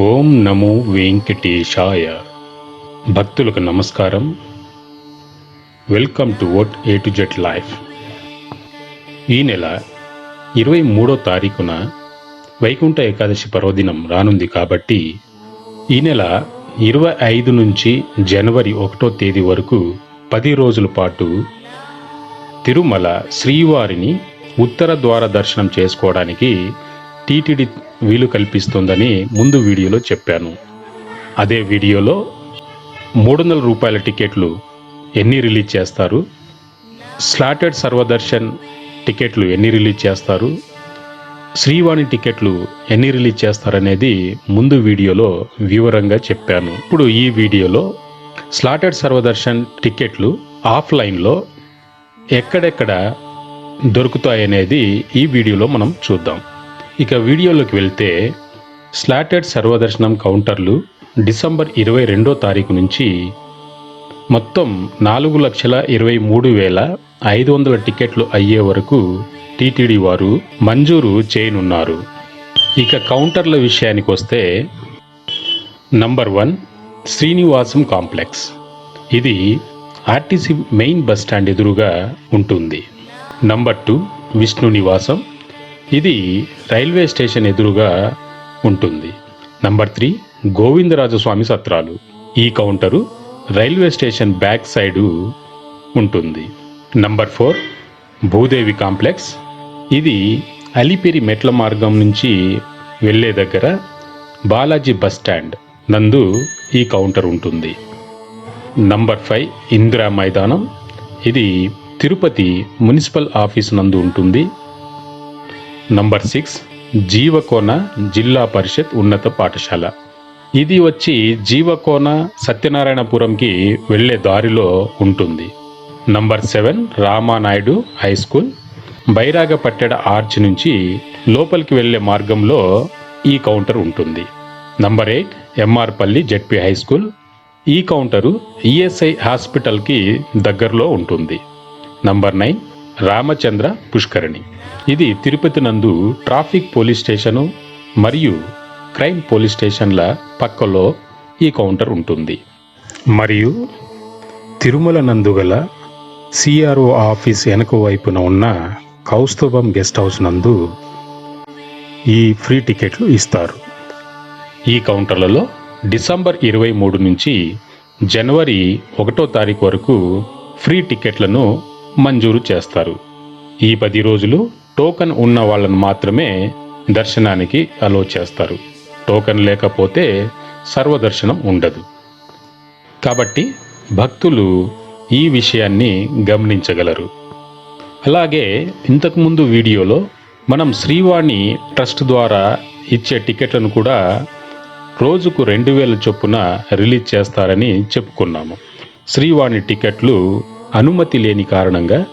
ఓం నమో వెంకటేశాయ. భక్తులకు నమస్కారం. Welcome to vote a to jet life. ఈ నెల ఇరవై మూడో తారీఖున వైకుంఠ ఏకాదశి పర్వదినం రానుంది కాబట్టి ఈ నెల ఇరవై ఐదు నుంచి జనవరి ఒకటో తేదీ వరకు పది రోజుల పాటు తిరుమల శ్రీవారిని ఉత్తర ద్వార దర్శనం చేసుకోవడానికి టీటీడీ వీలు కల్పిస్తుందని ముందు వీడియోలో చెప్పాను. అదే వీడియోలో మూడు వందల రూపాయల టికెట్లు ఎన్ని రిలీజ్ చేస్తారు? స్లాటెడ్ సర్వదర్శన్ టికెట్లు ఎన్ని రిలీజ్ చేస్తారు? శ్రీవాణి టికెట్లు ఎన్ని రిలీజ్ చేస్తారనేది ముందు వీడియోలో వివరంగా చెప్పాను. ఇప్పుడు ఈ వీడియోలో స్లాటెడ్ సర్వదర్శన్ టికెట్లు ఆఫ్లైన్లో ఎక్కడెక్కడ దొరుకుతాయనేది ఈ వీడియోలో మనం చూద్దాం. ఇక వీడియోలోకి వెళ్తే స్లాటెడ్ సర్వదర్శనం కౌంటర్లు డిసెంబర్ ఇరవై రెండో తారీఖు నుంచి మొత్తం నాలుగు లక్షల ఇరవై మూడు వేల ఐదు వందల టికెట్లు అయ్యే వరకు టీటీడీ వారు మంజూరు చేయనున్నారు. ఇక కౌంటర్ల విషయానికి వస్తే నంబర్ వన్ శ్రీనివాసం కాంప్లెక్స్. ఇది ఆర్టీసీ మెయిన్ బస్ స్టాండ్ ఎదురుగా ఉంటుంది. నంబర్ టూ విష్ణు నివాసం. ఇది రైల్వే స్టేషన్ ఎదురుగా ఉంటుంది. నంబర్ త్రీ గోవిందరాజస్వామి సత్రాలు. ఈ counter railway station back side ఉంటుంది. Number four Bhudevi complex. ఇది అలిపిరి మెట్ల మార్గం నుంచి వెళ్ళే దగ్గర బాలాజీ బస్ స్టాండ్ నందు ఈ కౌంటర్ ఉంటుంది. నంబర్ ఫైవ్ ఇందిరా మైదానం. ఇది తిరుపతి మున్సిపల్ ఆఫీస్ నందు ఉంటుంది. నంబర్ సిక్స్ జీవకోన జిల్లా పరిషత్ ఉన్నత పాఠశాల. ఇది వచ్చి జీవకోన సత్యనారాయణపురంకి వెళ్ళే దారిలో ఉంటుంది. Number seven Ramanaidu high school. Bairagapatteda arch నుంచి లోపలికి వెళ్ళే మార్గంలో ఈ కౌంటర్ ఉంటుంది. Number eight MR Palli ZP high school. ఈ కౌంటరు ఈఎస్ఐ హాస్పిటల్కి దగ్గరలో ఉంటుంది. నంబర్ నైన్ రామచంద్ర పుష్కరిణి. ఇది తిరుపతి నందు ట్రాఫిక్ పోలీస్ స్టేషను మరియు క్రైమ్ పోలీస్ స్టేషన్ల పక్కలో ఈ కౌంటర్ ఉంటుంది. మరియు తిరుమల నందు గల సిఆర్ఓ ఆఫీస్ వెనక వైపున ఉన్న కౌస్తుభం గెస్ట్ హౌస్ నందు ఈ ఫ్రీ టికెట్లు ఇస్తారు. ఈ కౌంటర్లలో డిసెంబర్ ఇరవై మూడు నుంచి జనవరి ఒకటో తారీఖు వరకు ఫ్రీ టికెట్లను మంజూరు చేస్తారు. ఈ పది రోజులు టోకన్ ఉన్న వాళ్ళను మాత్రమే దర్శనానికి అలో చేస్తారు. టోకన్ లేకపోతే సర్వదర్శనం ఉండదు. కాబట్టి భక్తులు ఈ విషయాన్ని గమనించగలరు. అలాగే ఇంతకుముందు వీడియోలో మనం శ్రీవాణి ట్రస్ట్ ద్వారా ఇచ్చే టికెట్లను కూడా రోజుకు రెండు వేల చొప్పున రిలీజ్ చేస్తారని చెప్పుకున్నాము. శ్రీవాణి టికెట్లు అనుమతి లేని కారణంగా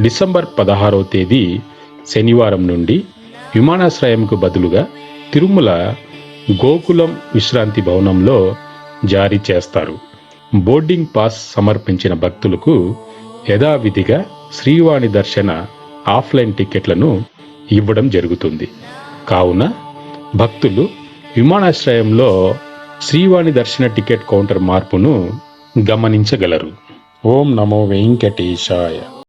డిసెంబర్ పదహారవ తేదీ శనివారం నుండి విమానాశ్రయంకు బదులుగా తిరుమల గోకులం విశ్రాంతి భవనంలో జారీ చేస్తారు. బోర్డింగ్ పాస్ సమర్పించిన భక్తులకు యథావిధిగా శ్రీవాణి దర్శన ఆఫ్లైన్ టికెట్లను ఇవ్వడం జరుగుతుంది. కావున భక్తులు విమానాశ్రయంలో శ్రీవాణి దర్శన టికెట్ కౌంటర్ మార్పును గమనించగలరు. ఓం నమో వెంకటేశాయ.